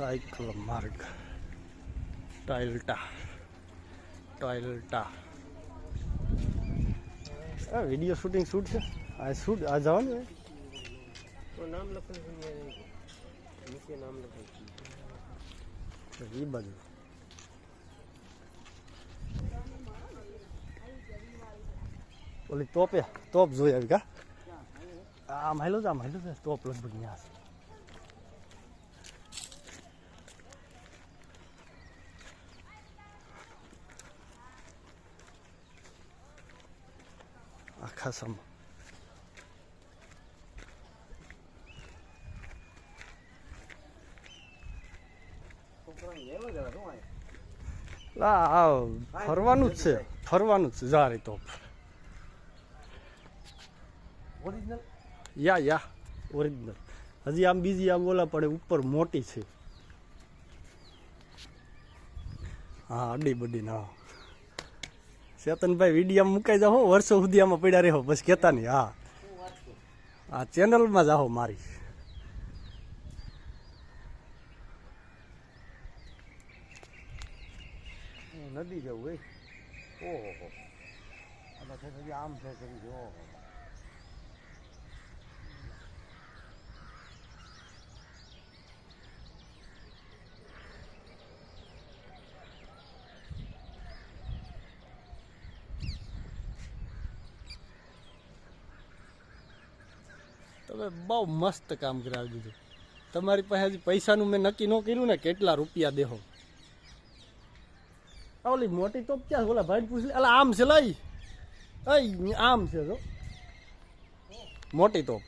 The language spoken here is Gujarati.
સાયકલ માર્ગ. ટોયલ્ટા ટોયલ્ટા આ વીડિયો શૂટિંગ શૂટ છે? આ શૂટ આ જવાનું તો નામ લખેલું છે નીચે નામ લખેલું છે. એ બાજુ. ઓલી તોપે તોપ જોઈ આવી કા? આ હાલો છે આ હાલો છે? તોપ લગભગ ત્યાં છે. આખા સમ ફરવાનું જ છે ફરવાનું જ છે. જારી તોપ ઓરિજિનલ યા યા ઓરિજિનલ હજી આમ બીજી આમ ઓલા પડે ઉપર મોટી છે. હા અડી બડી ના ચેતનભાઈ વીડિયો મુકાઈ જાઓ વર્ષો સુધી આમાં પડ્યા રહ્યો બસ કહેતા નહીં, હા. આ ચેનલમાં જાઓ મારી. નદી જવું ઓહો. આમાં છે તમે બહુ મસ્ત કામ કરાવી દીધું. તમારી પાસે હજી પૈસાનું મેં નક્કી ન કર્યું ને કેટલા રૂપિયા દેહો. ઓલી મોટી તોપ ક્યાં બોલા ભાઈ પૂછ અલા, આમ છે લઈ. આમ છે મોટી તોપ